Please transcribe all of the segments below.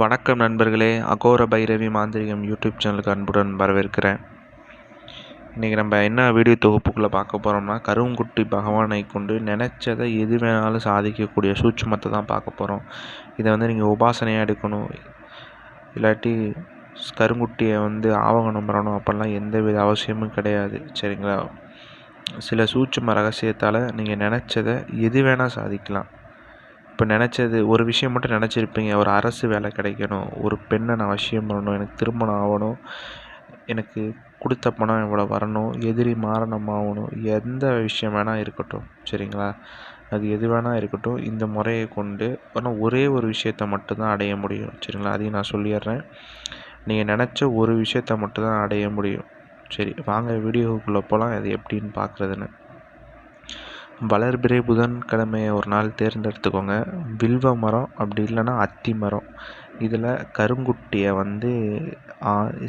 வணக்கம் நண்பர்களே. அகோர பைரவி மாந்திரிகம் யூடியூப் சேனலுக்கு அன்புடன் வரவேற்கிறேன். இன்றைக்கி நம்ம என்ன வீடியோ தொகுப்புக்குள்ளே பார்க்க போகிறோம்னா கருங்குட்டி பகவானை கொண்டு நினச்சதை எது வேணாலும் சாதிக்கக்கூடிய சூட்சுமத்தை தான் பார்க்க போகிறோம் இதை வந்து நீங்கள் உபாசனையாக எடுக்கணும். இல்லாட்டி கருங்குட்டியை வந்து ஆவகணம் பண்ணணும் அப்படிலாம் எந்த வித அவசியமும் கிடையாது. சரிங்களா? சில சூட்சும ரகசியத்தால் நீங்கள் நினச்சதை எது வேணால் சாதிக்கலாம். இப்போ நினச்சது ஒரு விஷயம் மட்டும் நினச்சிருப்பீங்க ஒரு அரசு வேலை கிடைக்கணும் ஒரு பெண்ணை நான் அவசியம் பண்ணணும் எனக்கு திருமணம் ஆகணும் எனக்கு கொடுத்த பணம் இவ்வளோ வரணும் எதிரி மாறணும் ஆகணும் எந்த விஷயம் வேணால் இருக்கட்டும் சரிங்களா? அது எது வேணால் இருக்கட்டும் இந்த முறையை கொண்டு ஆனால் ஒரே ஒரு விஷயத்தை மட்டும்தான் அடைய முடியும் சரிங்களா? அதையும் நான் சொல்லிடுறேன். நீங்கள் நினச்ச ஒரு விஷயத்தை மட்டும்தான் அடைய முடியும். சரி வாங்க வீடியோக்குள்ளே போகலாம் அது எப்படின்னு பார்க்குறதுன்னு. வளர்பிறை புதன்கிழமையை ஒரு நாள் தேர்ந்தெடுத்துக்கோங்க. வில்வ மரம் அப்படி இல்லைன்னா அத்தி மரம். இதில் கருங்குட்டியை வந்து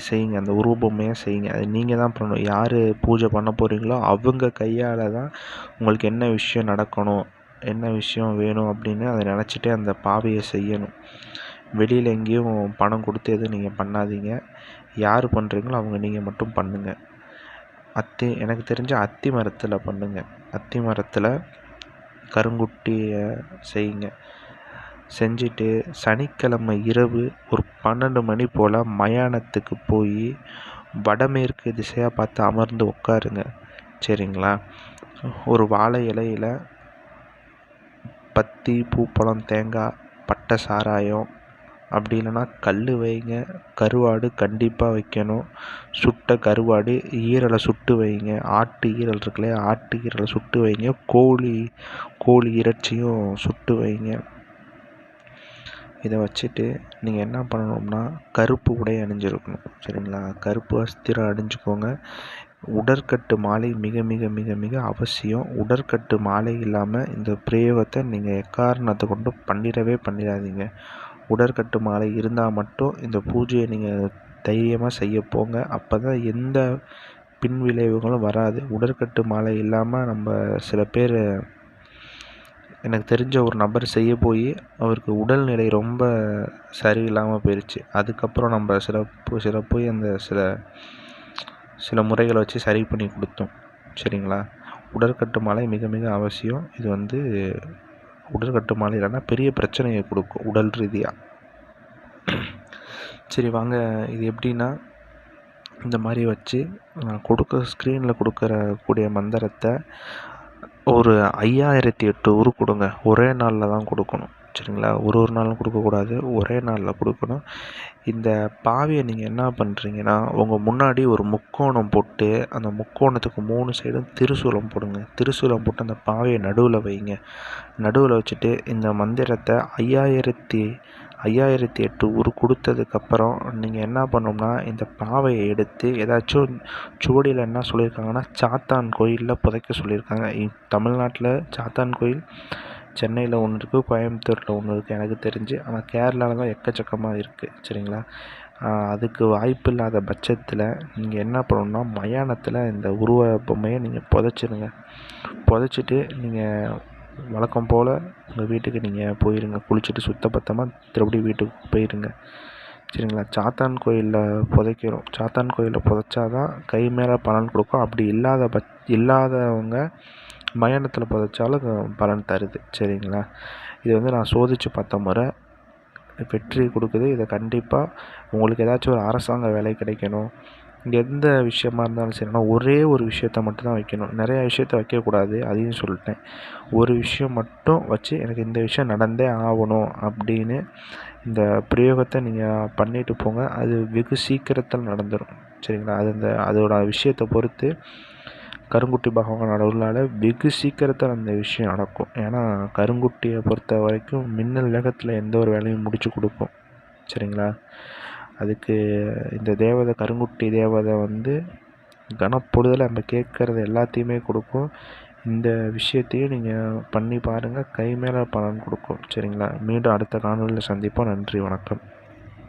செய்யுங்க. அந்த உருவபொம்மையாக செய்யுங்க. அது நீங்கள் தான் பண்ணணும். யார் பூஜை பண்ண போகிறீங்களோ அவங்க கையால் தான் உங்களுக்கு என்ன விஷயம் நடக்கணும் என்ன விஷயம் வேணும் அப்படின்னு அதை நினச்சிட்டு அந்த பாவையை செய்யணும். வெளியில் எங்கேயும் பணம் கொடுத்து எதுவும் நீங்கள் பண்ணாதீங்க. யார் பண்ணுறீங்களோ அவங்க நீங்கள் மட்டும் பண்ணுங்கள் அத்தி எனக்கு தெரிஞ்ச அத்தி மரத்தில் பண்ணுங்கள் அத்தி மரத்தில் கருங்குட்டியை செய்யுங்க. செஞ்சுட்டு சனிக்கிழமை இரவு ஒரு பன்னெண்டு மணி போல் மயானத்துக்கு போய் வடமேற்கு திசையாக பார்த்து அமர்ந்து உட்காருங்க. சரிங்களா? ஒரு வாழை இலையில் பத்தி பூப்பழம் தேங்காய் பட்டை சாராயம் அப்படி இல்லைன்னா கல் வைங்க கருவாடு கண்டிப்பாக வைக்கணும். சுட்ட கருவாடு ஈரலை சுட்டு வைங்க. ஆட்டு ஈரல் இருக்குல்லையா ஆட்டு ஈரலை சுட்டு வைங்க. கோழி கோழி இறைச்சியும் சுட்டு வைங்க. இதை வச்சுட்டு நீங்கள் என்ன பண்ணணும்னா கருப்பு உடை அணிஞ்சிருக்கணும். சரிங்களா? கருப்பு அஸ்திரம் அணிஞ்சுக்கோங்க. உடற்கட்டு மாலை மிக மிக மிக மிக அவசியம். உடற்கட்டு மாலை இல்லாமல் இந்த பிரயோகத்தை நீங்கள் எக்காரணத்தை கொண்டு பண்ணிடவே பண்ணிடாதீங்க. உடற்கட்டு மாலை இருந்தால் மட்டும் இந்த பூஜையை நீங்கள் தைரியமாக செய்ய போங்க. அப்போ தான் எந்த பின் விளைவுகளும் வராது. உடற்கட்டு மாலை இல்லாமல் நம்ம சில பேர் எனக்கு தெரிஞ்ச ஒரு நபர் செய்ய போய் அவருக்கு உடல்நிலை ரொம்ப சரியில்லாமல் போயிடுச்சு அதுக்கப்புறம் நம்ம சிறப்பு சில போய் அந்த சில சில முறைகளை வச்சு சரி பண்ணி கொடுத்தோம். சரிங்களா? உடற்கட்டு மாலை மிக மிக அவசியம். இது வந்து உடற்கட்டு மாலை இல்லைன்னா பெரிய பிரச்சனையை கொடுக்கும் உடல் ரீதியாக சரி வாங்க. இது எப்படின்னா இந்த மாதிரி வச்சு நான் ஸ்க்ரீனில் கொடுக்குற கூடிய மந்திரத்தை ஒரு ஐயாயிரத்தி எட்டு உரு கொடுங்க. ஒரே நாளில் தான் கொடுக்கணும். சரிங்களா? ஒரு ஒரு நாளும் கொடுக்கக்கூடாது. ஒரே நாளில் கொடுக்கணும். இந்த பாவியை நீங்கள் என்ன பண்ணுறீங்கன்னா உங்கள் முன்னாடி ஒரு முக்கோணம் போட்டு அந்த முக்கோணத்துக்கு மூணு சைடும் திருசூலம் போடுங்க. திருசூலம் போட்டு அந்த பாவையை நடுவில் வைங்க. நடுவில் வச்சுட்டு இந்த மந்திரத்தை ஐயாயிரத்தி ஐயாயிரத்தி எட்டு உரு கொடுத்ததுக்கப்புறம் நீங்கள் என்ன பண்ணோம்னா இந்த பாவையை எடுத்து ஏதாச்சும் சுவடியில் என்ன சொல்லியிருக்காங்கன்னா சாத்தான் கோயிலில் புதைக்க சொல்லியிருக்காங்க. தமிழ்நாட்டில் சாத்தான் கோயில் சென்னையில் ஒன்று இருக்குது கோயம்புத்தூரில் ஒன்று இருக்குது எனக்கு தெரிஞ்சு. ஆனால் கேரளாவில் தான் எக்கச்சக்கமாக இருக்குது சரிங்களா? அதுக்கு வாய்ப்பு இல்லாத பட்சத்தில் நீங்கள் என்ன பண்ணணுன்னா மயானத்தில் இந்த உருவ பொம்மையை நீங்கள் புதைச்சிருங்க. புதைச்சிட்டு நீங்கள் வழக்கம் போல் உங்கள் வீட்டுக்கு நீங்கள் போயிருங்க. குளிச்சுட்டு சுத்தபத்தமாக திருப்படி வீட்டுக்கு போயிருங்க சரிங்களா? சாத்தான் கோயிலில் புதைக்கிறோம். சாத்தான் கோயிலில் புதைச்சாதான் கை மேலே பலன் கொடுக்கும். அப்படி இல்லாத பட் இல்லாதவங்க மயானத்தில் புதைச்சாலும் பலன் தருது. சரிங்களா? இது வந்து நான் சோதித்து பார்த்த முறை வெற்றி கொடுக்குது. இதை கண்டிப்பாக உங்களுக்கு ஏதாச்சும் ஒரு அரசாங்க வேலை கிடைக்கணும். எந்த விஷயமா இருந்தாலும் சரி ஆனால் ஒரே ஒரு விஷயத்த மட்டும் தான் வைக்கணும். நிறையா விஷயத்த வைக்கக்கூடாது அதையும் சொல்லிட்டேன். ஒரு விஷயம் மட்டும் வச்சு எனக்கு இந்த விஷயம் நடந்தே ஆகணும் அப்படின்னு இந்த பிரயோகத்தை நீங்கள் பண்ணிட்டு போங்க. அது வெகு சீக்கிரத்தில் நடந்துடும் சரிங்களா? அது அந்த அதோட விஷயத்தை பொறுத்து கருங்குட்டி பகவான் அருளால் வெகு சீக்கிரத்தில் அந்த விஷயம் நடக்கும். ஏன்னா கருங்குட்டியை பொறுத்த வரைக்கும் மின்னல் வேகத்தில் எந்த ஒரு வேலையும் முடிச்சு கொடுக்கும். சரிங்களா? அதுக்கு இந்த தேவதை கருங்குட்டி தேவதை வந்து கனப்பொழுதில் நம்ம கேட்குறது எல்லாத்தையுமே கொடுக்கும். இந்த விஷயத்தையும் நீங்கள் பண்ணி பாருங்கள் கை மேலே பலன் கொடுக்கும். சரிங்களா? மீண்டும் அடுத்த காணொலியில் சந்திப்போம். நன்றி வணக்கம்.